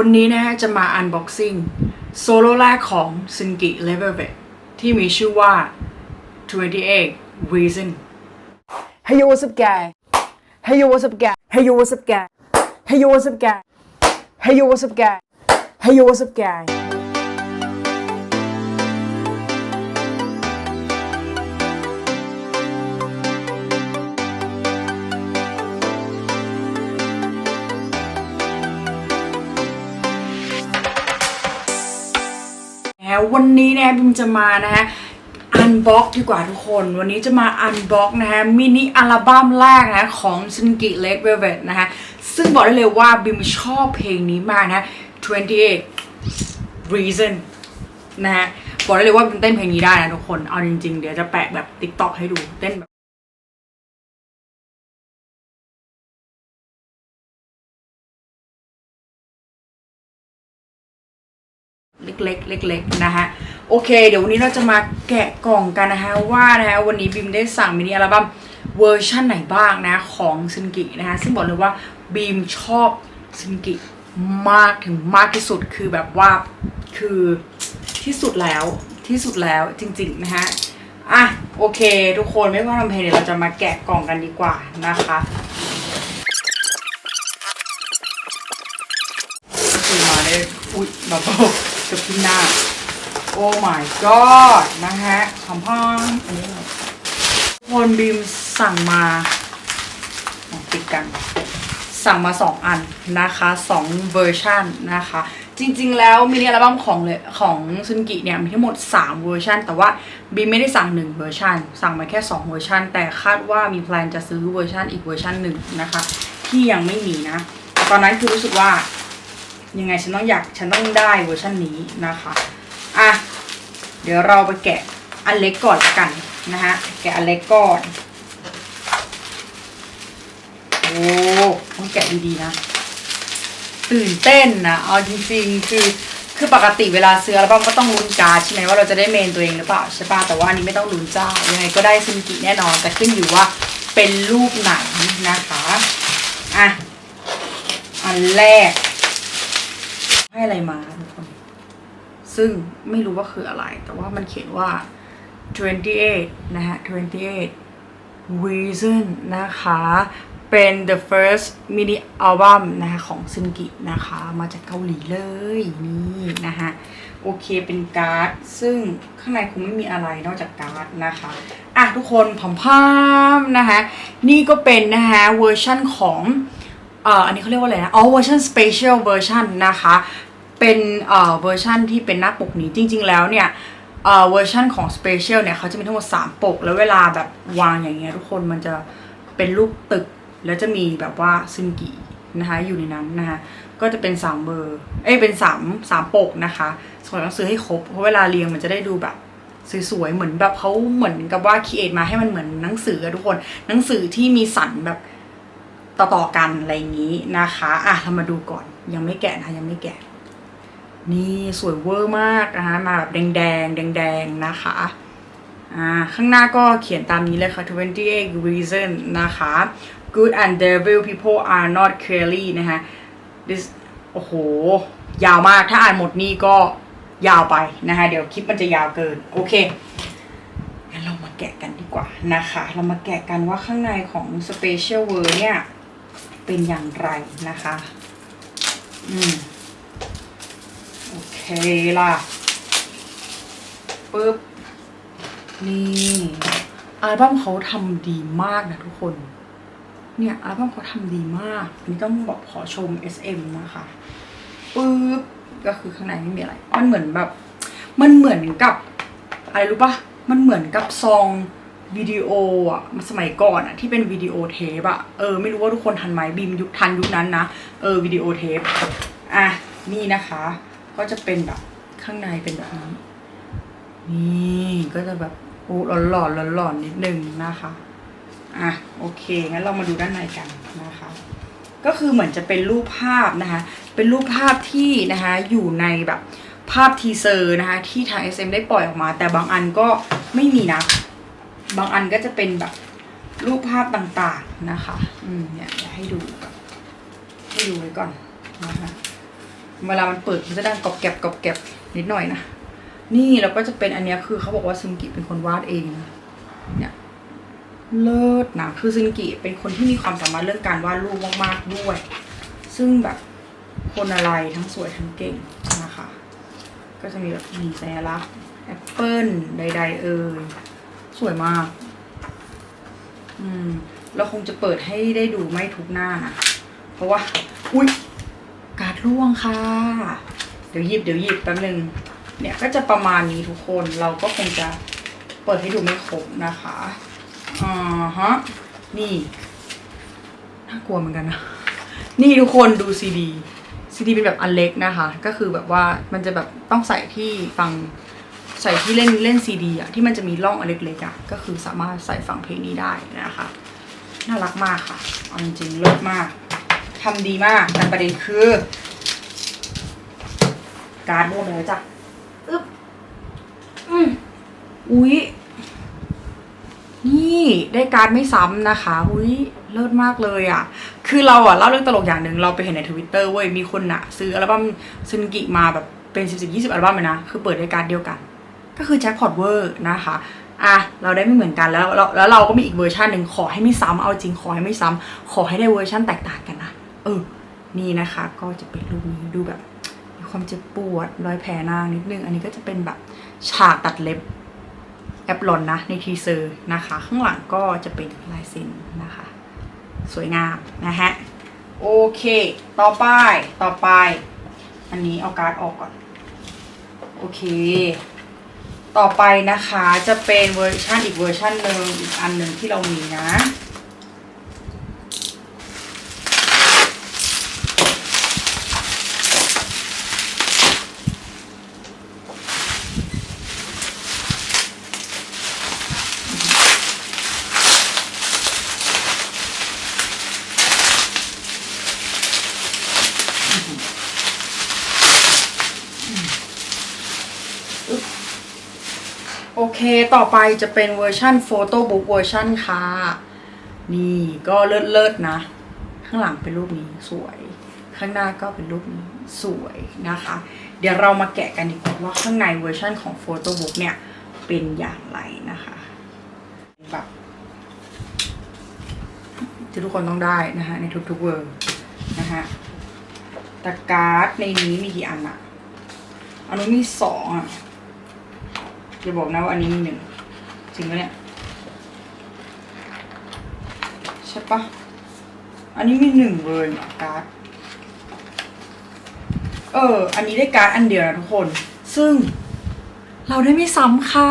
วันนี้นะฮะจะมาอันบ็อกซิ่งโซโล่แรกของ s i n g i Level v e t ที่มีชื่อว่า 28 Reason Hey yo, what's up, guy? Hey yo, what's up, guy? Hey yo, what's up, guy? Hey yo, what's up, guy? Hey yo, what's up, guy? Hey yo, what's up, guy? วันนี้นะบิมจะมานะฮะอันบ็อกดีกว่าทุกคน วันนี้จะมาอันบ็อกนะฮะมินิอัลบั้มแรกนะของซินกิเลดเวลเวตนะฮะซึ่งบอกได้เลยว่าบิมชอบเพลงนี้มากนะ28 Reason นะฮะบอกได้เลยว่าบิมเต้นเพลงนี้ได้นะทุกคน เอาจริงๆ เดี๋ยวจะแปะแบบติ๊กต็อกให้ดูเต้นแบบ เล็กๆเล็กๆนะฮะโอเค เดี๋ยววันนี้เราจะมาแกะกล่องกันนะฮะว่านะฮะวันนี้บีมได้สั่งมินิอัลบั้มเวอร์ชั่นไหนบ้างนะของซินกินะฮะซึ่งบอกเลยว่าบีมชอบซินกิมากถึงมากที่สุดคือแบบว่าคือที่สุดแล้วที่สุดแล้วจริงๆนะฮะอะโอเค ทุกคนไม่ว่าทำเพลงเดี๋ยวเราจะมาแกะกล่องกันดีกว่านะคะก็คือมาได้อุ๊ยบับเบิ้ล กับที่หน้า โอ้ my god นะฮะคำพังอันนี้เราคนบีมสั่งมาอ๋อติดกัน สั่งมา 2 อันนะคะ2เวอร์ชันนะคะ จริงๆ แล้วมินิอัลบั้มของเลยของซุนกิเนี่ยมีทั้งหมด 3 เวอร์ชันแต่ว่าบีมไม่ได้สั่ง 1 เวอร์ชันสั่งมาแค่ 2 เวอร์ชันแต่คาดว่ามีแพลนจะซื้อเวอร์ชันอีกเวอร์ชันหนึ่งนะคะ ที่ยังไม่มีนะ ตอนนั้นคือรู้สึกว่า ยังไงฉันต้องอยากฉันต้องได้เวอร์ชันนี้นะคะอะเดี๋ยวเราไปแกะอันเล็กก่อนละกันนะฮะแกะอันเล็กก่อนโอ้ต้องแกะดีๆนะตื่นเต้นนะเอาจริงๆคือคือปกติเวลาซื้ออัลบั้มก็ต้องลุ้นการ์ดใช่ไหมว่าเราจะได้เมนตัวเองหรือเปล่าใช่ป่ะแต่ว่าอันนี้ไม่ต้องลุ้นจ้ายังไงก็ได้ซินกิแน่นอน แต่ขึ้นอยู่ว่าเป็นรูปไหนนะคะอะอันแรก ให้อะไรมาทุกคน ซึ่งไม่รู้ว่าคืออะไร แต่ว่ามันเขียนว่า 28 นะฮะ 28 reason นะคะ เป็น the first mini album นะคะของซินกินะคะ มาจากเกาหลีเลย นี่นะฮะ โอเคเป็นการ์ด ซึ่งข้างในคงไม่มีอะไรนอกจากการ์ดนะคะ อะทุกคนผอมพามนะคะ นี่ก็เป็นนะคะเวอร์ชั่นของเอ่ออันนี้เขาเรียกว่าอะไรนะ อ๋อเวอร์ชัน special version นะคะ เป็นเอ่อเวอร์ชันที่เป็นหน้าปกนี้จริง ๆ แล้วเนี่ยเอ่อเวอร์ชันของ special เนี่ยเขาจะมีทั้งหมด 3 ปก แล้วเวลาแบบวางอย่างเงี้ยทุกคนมันจะเป็นรูปตึก แล้วจะมีแบบว่าซึงกินะคะอยู่ในนั้นนะคะก็จะเป็น 3 เบอร์ เอ้ยเป็น 3 3 ปกนะคะส่วนต้องซื้อให้ครบ เพราะเวลาเรียงมันจะได้ดูแบบสวยๆ เหมือนแบบเขาเหมือนกับว่าคีเอทมาให้มันเหมือนหนังสือทุกคน หนังสือที่มีสันแบบต่อๆกันอะไรอย่างนี้นะคะ อะเรามาดูก่อน ยังไม่แกะนะคะยังไม่แกะ นี่สวยเวอร์มากนะคะมาแบบแดงแดงแดงแดงนะคะอ่าข้างหน้าก็เขียนตามนี้เลยค่ะ 28 reason นะคะ good and devil people are not clearly นะคะ this โอ้โห ยาวมากถ้าอ่านหมดนี่ก็ยาวไปนะคะเดี๋ยวคลิปมันจะยาวเกิน โอเคงั้นเรามาแกะกันดีกว่านะคะ เรามาแกะกันว่าข้างในของ Special w o r d เนี่ย เป็นอย่างไรนะคะ อืม เคล่ะปึ๊บ นี่อัลบั้มเขาทำดีมากนะทุกคน เนี่ยอัลบั้มเขาทำดีมาก อันนี้ต้องบอกขอชม SM นะคะปึ๊บ ก็คือข้างในไม่มีอะไร มันเหมือนแบบ มันเหมือนกับ อะไรรู้ปะมันเหมือนกับซองวิดีโออะสมัยก่อนอะที่เป็นวิดีโอเทปอะเออไม่รู้ว่าทุกคนทันไหมบีมยุคทันยุคนั้นนะเออวิดีโอเทปอะนี่นะคะ ก็จะเป็นแบบข้างในเป็นแบบนี้ นี่ก็จะแบบโอ้หลอนหลอนๆนิดนึงนะคะ อะโอเคงั้นเรามาดูด้านในกันนะคะ ก็คือเหมือนจะเป็นรูปภาพนะคะ เป็นรูปภาพที่นะคะอยู่ในแบบภาพทีเซอร์นะคะที่ทาง SM ได้ปล่อยออกมา แต่บางอันก็ไม่มีนะ บางอันก็จะเป็นแบบรูปภาพต่างๆนะคะ อืมเนี่ยให้ดูก่อนให้ดูไว้ก่อนนะคะ เวลามันเปิดมันจะดังกรอบแกรบกรอบแกรบนิดหน่อยนะ นี่แล้วก็จะเป็นอันนี้คือเขาบอกว่าซึงกิเป็นคนวาดเองนะเนี่ยเลิศนะคือซึงกิเป็นคนที่มีความสามารถเรื่องการวาดรูปมากๆด้วย ซึ่งแบบคนอะไรทั้งสวยทั้งเก่งนะคะ ก็จะมีแบบมีสัญลักษณ์แอปเปิลใด ๆ เอ่ยสวยมาก อืม เราคงจะเปิดให้ได้ดูไม่ทุกหน้านะ เพราะว่า อุ้ย ร่วงค่ะ เดี๋ยวหยิบเดี๋ยวหยิบแป๊บนึง เนี่ยก็จะประมาณนี้ทุกคน เราก็คงจะเปิดให้ดูไม่ครบนะคะอ่าฮะ นี่ น่ากลัวเหมือนกันนะ นี่ทุกคนดูซีดี ซีดีเป็นแบบอันเล็กนะคะ ก็คือแบบว่ามันจะแบบต้องใส่ที่ฟังใส่ที่เล่นเล่นซีดีอะที่มันจะมีร่องอันเล็กๆอะก็คือสามารถใส่ฟังเพลงนี้ได้นะคะ น่ารักมากค่ะเอาจริงๆเลิศมาก ทำดีมาก แต่ประเด็นคือ การ์ดร่วมแล้วจ้ะอึ๊บอืมอุ๊ย นี่ได้การไม่ซ้ำนะคะ อุ้ยเลิศมากเลยอะ คือเราอะเล่าเรื่องตลกอย่างหนึ่งเราไปเห็นในทวิตเตอร์เว้ย มีคนอะซื้ออัลบั้มซึนกิมาแบบเป็นสิบสิบยี่สิบอัลบั้มเลยนะ คือเปิดด้วยการเดียวกัน ก็คือแจ็คพอตเวอร์นะคะอะเราได้ไม่เหมือนกันแล้วแล้วเราก็มีอีกเวอร์ชันหนึ่งขอให้ไม่ซ้ำเอาจริงขอให้ไม่ซ้ำขอให้ได้เวอร์ชันแตกต่างกัน เออ นี่นะคะ ก็จะเป็นรูปนี้ดูแบบมีความเจ็บปวดรอยแผลนางนิดนึง อันนี้ก็จะเป็นแบบฉากตัดเล็บแอปหลอนนะในทีเซอร์นะคะ ข้างหลังก็จะเป็นลายเซ็นนะคะ สวยงามนะฮะโอเค ต่อไป ต่อไป อันนี้เอาการ์ดออกก่อน โอเค ต่อไปนะคะ จะเป็นเวอร์ชันอีกเวอร์ชันหนึ่งอีกอันหนึ่งที่เรามีนะ เคต่อไปจะเป็นเวอร์ชันโฟโต้บุ๊กเวอร์ชันค่ะ นี่ก็เลิศเลิศนะ ข้างหลังเป็นรูปนี้สวย ข้างหน้าก็เป็นรูปนี้สวยนะคะ เดี๋ยวเรามาแกะกันดีกว่าว่าข้างในเวอร์ชันของโฟโต้บุ๊กเนี่ย เป็นอย่างไรนะคะแบบที่ทุกคนต้องได้นะคะในทุกๆเวอร์นะคะแต่การ์ดในนี้มีกี่อันอะอันนู้มีสองอะ อย่าบอกนะว่าอันนี้มีหนึ่งจริงปะเนี่ยใช่ปะอันนี้มีหนึ่งเลยเหรอการ์ดเออ อันนี้ได้การ์ดอันเดียวนะทุกคน ซึ่งเราได้ไม่ซ้ำค่ะ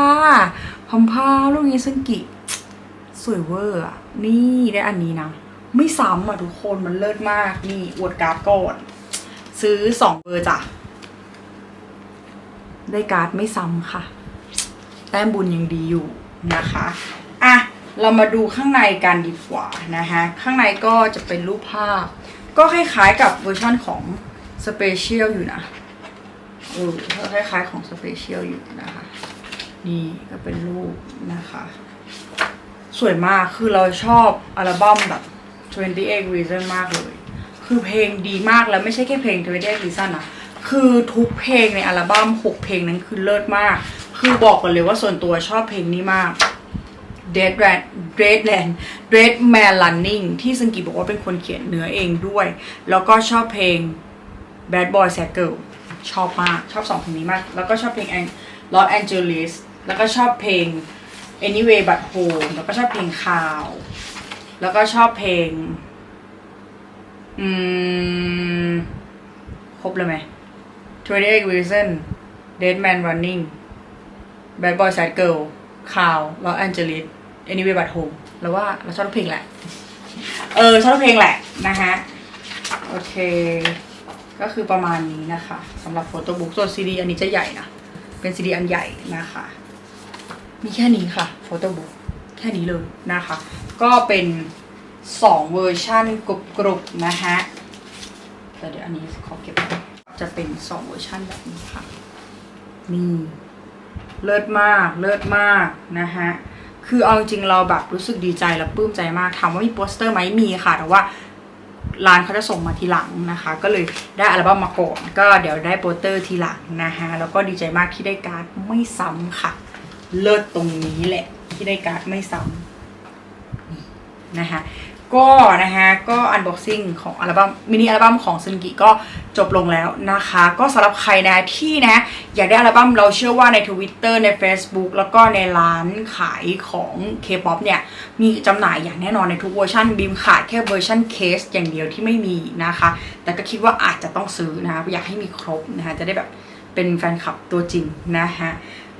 พอมพาลูกนี้ซึ่งกิสวยเวอร์อะ นี่ได้อันนี้นะ ไม่ซ้ำอะทุกคนมันเลิศมาก นี่อวดการ์ดก่อน ซื้อสองเบอร์จ้ะ ได้การ์ดไม่ซ้ำค่ะ แต้มบุญยังดีอยู่นะคะอะเรามาดูข้างในกันดีกว่านะคะข้างในก็จะเป็นรูปภาพ ก็คล้ายๆกับเวอร์ชั่นของสเปเชียลอยู่นะเออคล้ายๆของสเปเชียลอยู่นะคะ นี่ก็เป็นรูปนะคะ สวยมากคือเราชอบอัลบั้มแบบ28 Reason มากเลย คือเพลงดีมากแล้วไม่ใช่แค่เพลง28 Reason นะคือทุกเพลงในอัลบั้ม 6 เพลงนั้นคือเลิศมาก คือบอกกันเลยว่าส่วนตัวชอบเพลงนี้มาก Dead Rat Dead Land Dead Man Running ที่ซึงกิบอกว่าเป็นคนเขียนเนื้อเองด้วย แล้วก็ชอบเพลง Bad Boy Sad Girl ชอบมากชอบสองเพลงนี้มาก แล้วก็ชอบเพลง Los Angeles แล้วก็ชอบเพลง Anyway But Home แล้วก็ชอบเพลงคาว แล้วก็ชอบเพลง อืม ครบเลยไหม28 Reason Dead Man Running Bad Boy Sad Girl คาว Los Angeles Anyway But Home แล้วว่าเราชอบทุกเพลงแหละ เออ ชอบทุกเพลงแหละนะฮะ โอเค ก็คือประมาณนี้นะคะสำหรับโฟโต้บุ๊กส่วนซีดีอันนี้จะใหญ่นะ เป็นซีดีอันใหญ่นะคะ มีแค่นี้ค่ะโฟโต้บุ๊กแค่นี้เลยนะคะ ก็เป็นสองเวอร์ชันกรุบๆนะฮะแต่เดี๋ยวอันนี้ขอเก็บจะเป็นสองเวอร์ชันแบบนี้ค่ะนี่ เลิศมาก เลิศมากนะฮะคือเอาจริงเราแบบรู้สึกดีใจและปลื้มใจมากถามว่ามีโปสเตอร์ไหมมีค่ะ แต่ว่าร้านเขาจะส่งมาทีหลังนะคะ ก็เลยได้อัลบั้มมาก่อนก็เดี๋ยวได้โปสเตอร์ทีหลังนะคะแล้วก็ดีใจมากที่ได้การ์ดไม่ซ้ำค่ะ เลิศตรงนี้แหละ ที่ได้การ์ดไม่ซ้ำนะคะ ก็นะคะก็อันบ็อกซิ่งของอัลบั้มมินิอัลบั้มของซึนกิก็จบลงแล้วนะคะ ก็สำหรับใครนะที่นะอยากได้อัลบั้มเราเชื่อว่าใน Twitter ใน Facebook แล้วก็ในร้านขายของ K-POP เนี่ย มีจำหน่ายอย่างแน่นอนในทุกเวอร์ชันบีมขาดแค่เวอร์ชันเคสอย่างเดียวที่ไม่มีนะคะ แต่ก็คิดว่าอาจจะต้องซื้อนะคะอยากให้มีครบนะคะจะได้แบบเป็นแฟนคลับตัวจริงนะคะ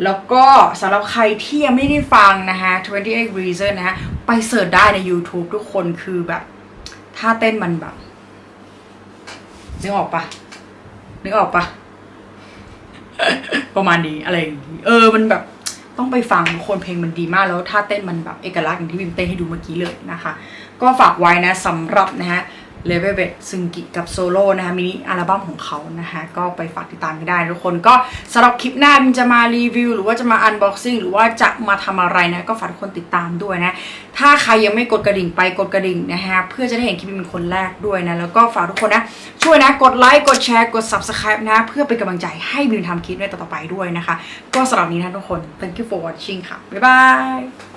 แล้วก็สำหรับใครที่ยังไม่ได้ฟังนะคะ28 Reason นะคะไปเสิร์ชได้ใน YouTube ทุกคนคือแบบท่าเต้นมันแบบนึกออกปะนึกออกปะประมาณนี้อะไรอย่างงี้เออมันแบบต้องไปฟังทุกคนเพลงมันดีมากแล้วท่าเต้นมันแบบเอกลักษณ์อย่างที่บิมเต้นให้ดูเมื่อกี้เลยนะคะ ก็ฝากไว้นะสำหรับนะฮะ เลเวเบตซึงกิกับโซโล่นะคะมินิอัลบั้มของเขานะคะก็ไปฝากติดตามกันได้ทุกคนก็สำหรับคลิปหน้าบิมจะมารีวิว หรือว่าจะมาอันบ็อกซิ่งหรือว่าจะมาทำอะไรนะก็ฝากทุกคนติดตามด้วยนะ ถ้าใครยังไม่กดกระดิ่งไปกดกระดิ่งนะฮะเพื่อจะได้เห็นคลิปบิมเป็นคนแรกด้วยนะ แล้วก็ฝากทุกคนนะ ช่วยนะกดไลค์กดแชร์กด subscribe นะ เพื่อเป็นกำลังใจให้บิมทำคลิปในต่อๆไปด้วยนะคะ ก็สำหรับนี้นะทุกคน thank you for watching ค่ะบ๊ายบาย